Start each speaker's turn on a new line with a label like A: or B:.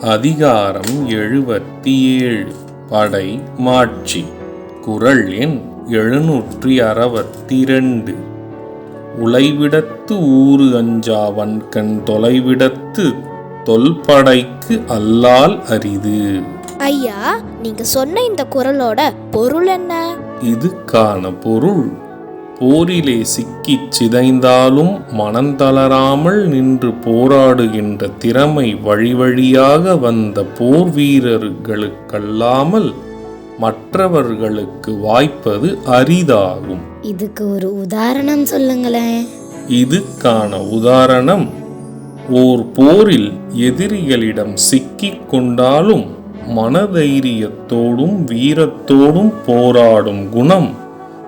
A: அதிகாரம் எழுபத்தி ஏழு படை மாட்சி. குரல் எண் எழுநூற்றி அறுபத்தி ரெண்டு உலைவிடத்து ஊறு அஞ்சாவன் கண் தொலைவிடத்து தொல்படைக்கு அல்லால் அரிது.
B: ஐயா நீங்க சொன்ன இந்த குரலோட பொருள் என்ன?
A: இதுக்கான பொருள் போரிலே சிக்கிச் சிதைந்தாலும் மனந்தளராமல் நின்று போராடுகின்ற திறமை வழி வழியாக வந்த போர் வீரர்களுக்கல்லாமல் மற்றவர்களுக்கு வாய்ப்பது அரிதாகும்.
C: இதுக்கு ஒரு உதாரணம் சொல்லுங்களேன்.
A: இதுக்கான உதாரணம் ஓர் போரில் எதிரிகளிடம் சிக்கிக் கொண்டாலும் மனதைரியத்தோடும் வீரத்தோடும் போராடும் குணம்.